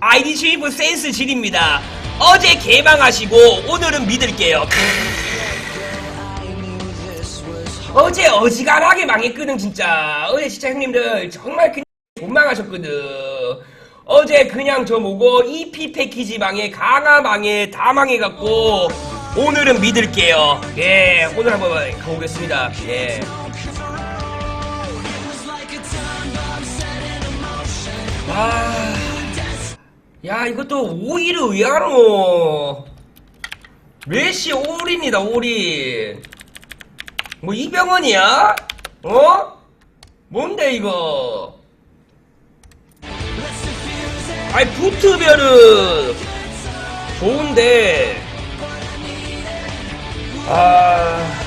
아이디 주입부 센스 질입니다. 어제 개방하시고 오늘은 믿을게요. 어제 어지간하게 망했거든 진짜. 어제 진짜 형님들 정말 그냥 존망하셨거든. 어제 그냥 저 뭐고 EP 패키지 망해 강화 망해 다 망해갖고 오늘은 믿을게요. 예 오늘 한번 가보겠습니다. 예. 아. 야 이것도 오일을 왜 하노 레시 올인이다 올인 뭐 이병헌이야? 어? 뭔데 이거 아이 부트면은 좋은데 아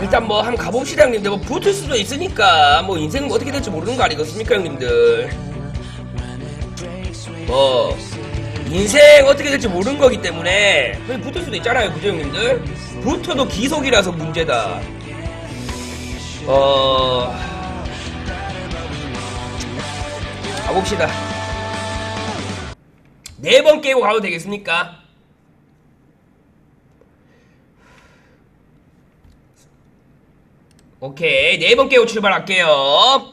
일단 뭐 한번 가봅시다 형님들. 뭐 붙을 수도 있으니까. 뭐 인생 뭐 어떻게 될지 모르는 거 아니겠습니까 형님들? 뭐 인생 어떻게 될지 모르는 거기 때문에. 그냥 붙을 수도 있잖아요 그죠 형님들? 붙어도 기속이라서 문제다. 어. 가봅시다. 네 번 깨고 가도 되겠습니까? 오케이 네번 깨고 출발할게요.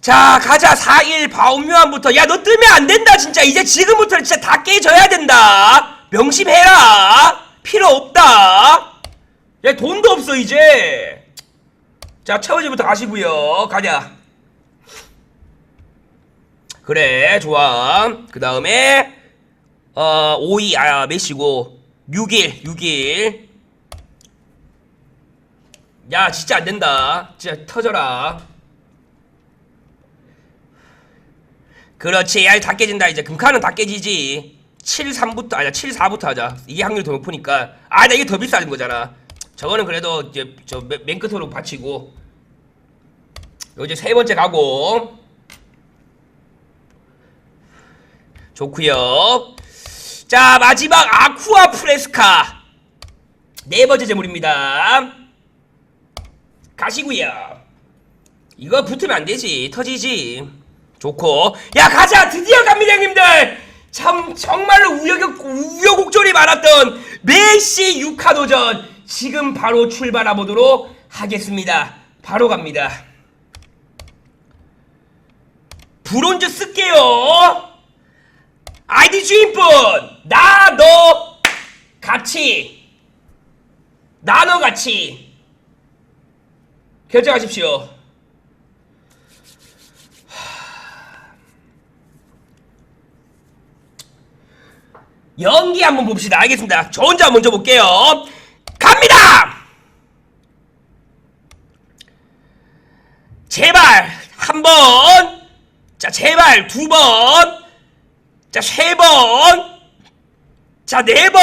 자 가자. 4일 바운묘한부터. 야 너 뜨면 안 된다 진짜. 이제 지금부터 진짜 다 깨져야 된다. 명심해라. 필요 없다. 야 돈도 없어 이제. 자 차원지부터 가시고요. 가자. 그래 좋아. 그 다음에 어 5위 아 몇시고. 6일 6일 야 진짜 안 된다. 진짜 터져라. 그렇지 야다 깨진다. 이제 금카는 다 깨지지. 7, 3부터 아니야 7, 4부터 하자. 이게 확률이 더 높으니까. 아 나 이게 더 비싸진 거잖아. 저거는 그래도 이제 저맨 끝으로 받치고. 요 이제 세 번째 가고. 좋구요. 자 마지막 아쿠아 프레스카. 네 번째 재물입니다 가시고요. 이거 붙으면 안 되지. 터지지. 좋고. 야 가자. 드디어 갑니다 형님들. 참 정말로 우여곡 우여곡절이 많았던 메시 6카 도전 지금 바로 출발해 보도록 하겠습니다. 바로 갑니다. 브론즈 쓸게요. 아이디 주인분 나 너 같이. 나너 같이 결정하십시오. 연기 한번 봅시다. 알겠습니다. 저 혼자 먼저 볼게요. 갑니다! 제발 한 번, 자 제발 두 번, 자 세 번, 자 네 번,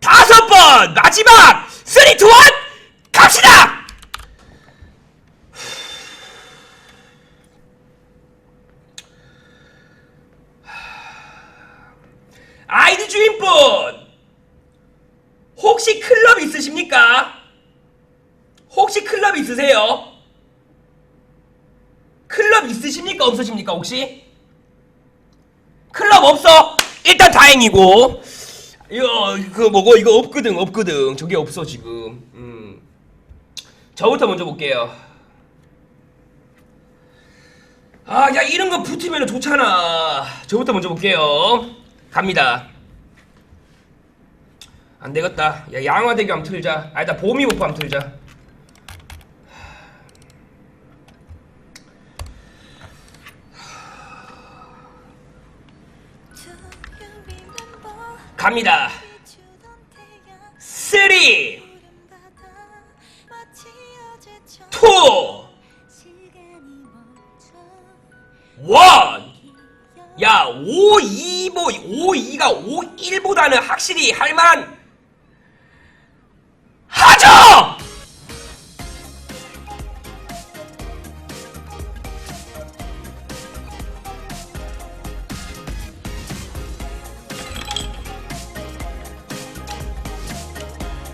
다섯 번 마지막 쓰리 투원 갑시다! 아이디 주인분 혹시 클럽 있으십니까? 혹시 클럽 있으세요? 클럽 있으십니까 없으십니까 혹시? 클럽 없어? 일단 다행이고 이거 그 뭐고 이거 없거든 없거든 저게 없어 지금 음. 저부터 먼저 볼게요 아 야 이런 거 붙으면 좋잖아 저부터 먼저 볼게요 갑니다 안 되겠다. 야 양화대교 한번 틀자. 아 일단 보미 버프 한번 틀자. 갑니다. 3 2 1 야, 5, 2, 뭐, 5, 2가 5, 1보다는 확실히 할만 하죠!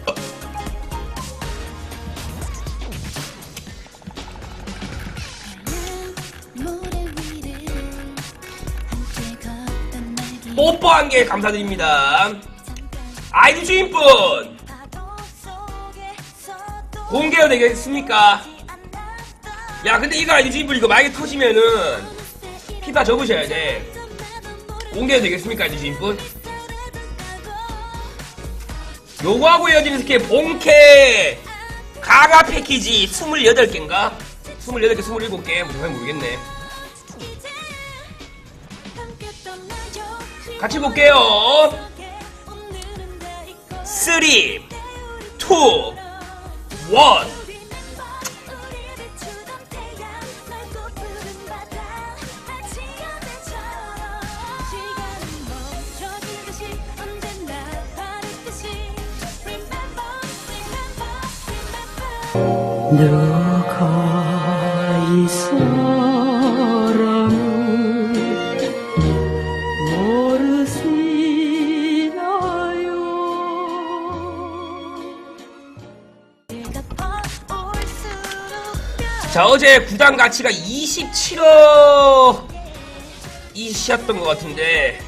어? 뽀뽀한 게 감사드립니다. 아이디 주인분! 공개가 되겠습니까? 야 근데 이거 아이디 주인분 이거 만약에 터지면은 피파 접으셔야 돼. 공개가 되겠습니까 아이디 주인분? 요거하고 이어지는 스킬 본캐 가가 패키지 28개인가? 28개, 27개 뭐 잘 모르겠네 같이 볼게요 3 2 1 너가 이사 자 어제 구단 가치가 27억 이시였던 것 같은데